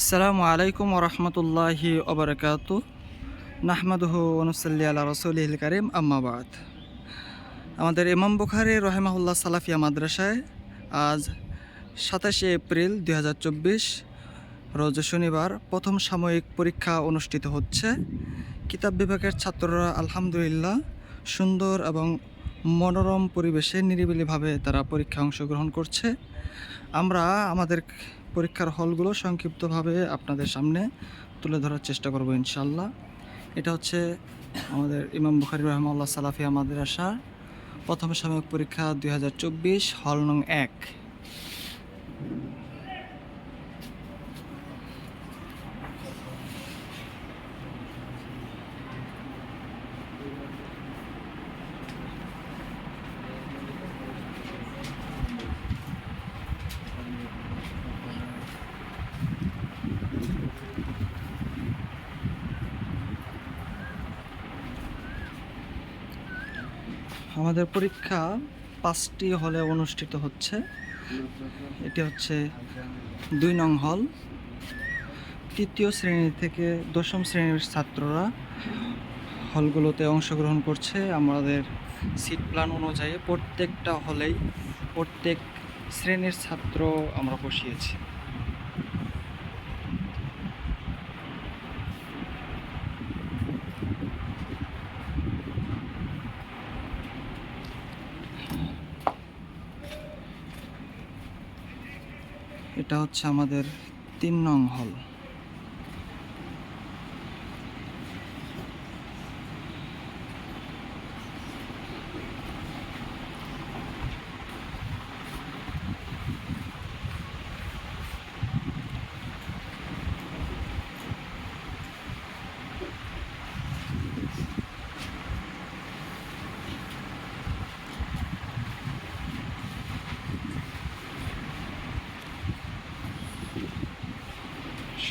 আসসালামু আলাইকুম ওরহমতুল্লাহি ওবরকাত নাহমাদুহু অনুসল্লি আল্লাহ রসুলিল করিম আম্মাবাদ আমাদের ইমাম বুখারি রহেমাহুল্লাহ সালাফিয়া মাদ্রাসায় আজ সাতাশে এপ্রিল দুই হাজার চব্বিশ, রোজ শনিবার প্রথম সাময়িক পরীক্ষা অনুষ্ঠিত হচ্ছে। কিতাব বিভাগের ছাত্ররা আলহামদুলিল্লাহ সুন্দর এবং মনোরম পরিবেশে নিরিবিলিভাবে তারা পরীক্ষা অংশগ্রহণ করছে। আমরা আমাদের পরীক্ষার হলগুলো সংক্ষিপ্তভাবে আপনাদের সামনে তুলে ধরার চেষ্টা করব ইনশাল্লাহ এটা হচ্ছে আমাদের ইমাম বুখারি রহমাল্লা সালাফি আমাদের আসার প্রথম সাময়িক পরীক্ষা দুই হাজার চব্বিশ, হল নং এক। আমাদের পরীক্ষা পাঁচটি হলে অনুষ্ঠিত হচ্ছে। এটি হচ্ছে দুই নং হল। তৃতীয় শ্রেণি থেকে দশম শ্রেণির ছাত্ররা হলগুলোতে অংশগ্রহণ করছে। আমাদের সিট প্ল্যান অনুযায়ী প্রত্যেকটা হলেই প্রত্যেক শ্রেণির ছাত্র আমরা বসিয়েছি। এটা হচ্ছে আমাদের তিন নং হল।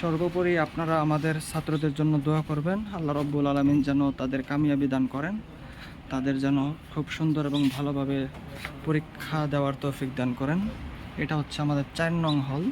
সর্বোপরি আপনারা আমাদের ছাত্রদের জন্য দোয়া করবেন। আল্লাহ রব্বুল আলমিন যেন তাদের কামিয়াবি দান করেন। তাদের যেন খুব সুন্দর এবং ভালোভাবে পরীক্ষা দেওয়ার তৌফিক দান করেন। এটা হচ্ছে আমাদের চার নং হল।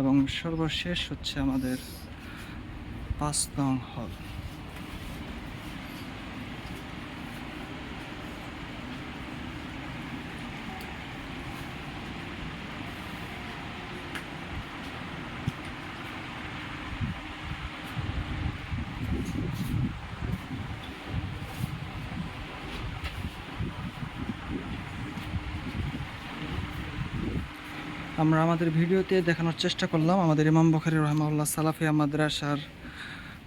এবং সর্বশেষ হচ্ছে আমাদের পাঁচ নং হল। আমরা আমাদের ভিডিওতে দেখানোর চেষ্টা করলাম। আমাদের ইমাম বখারি রহমাউল্লাহ সালাফিয়া মাদ্রাসার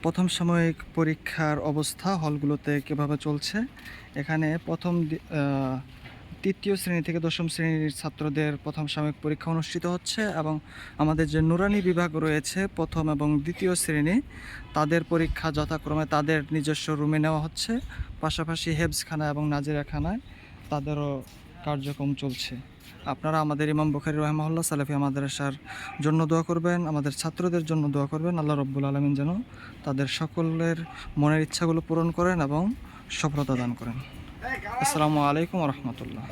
প্রথম সাময়িক পরীক্ষার অবস্থা, হলগুলোতে কীভাবে চলছে। এখানে প্রথম তৃতীয় শ্রেণি থেকে দশম শ্রেণির ছাত্রদের প্রথম সাময়িক পরীক্ষা অনুষ্ঠিত হচ্ছে এবং আমাদের যে নুরানি বিভাগ রয়েছে প্রথম এবং দ্বিতীয় শ্রেণি, তাদের পরীক্ষা যথাক্রমে তাদের নিজস্ব রুমে নেওয়া হচ্ছে। পাশাপাশি হেবসখানা এবং নাজিরাখানায় তাদেরও কার্যক্রম চলছে। আপনারা আমাদের ইমাম বুখারি রহমাল্লাহ সালাফিয়া মাদ্রাসার জন্য দোয়া করবেন, আমাদের ছাত্রদের জন্য দোয়া করবেন। আল্লাহ রব্বুল আলমিন যেন তাদের সকলের মনের ইচ্ছাগুলো পূরণ করেন এবং সফলতা দান করেন। আসসালামু আলাইকুম রহমতুল্লাহ।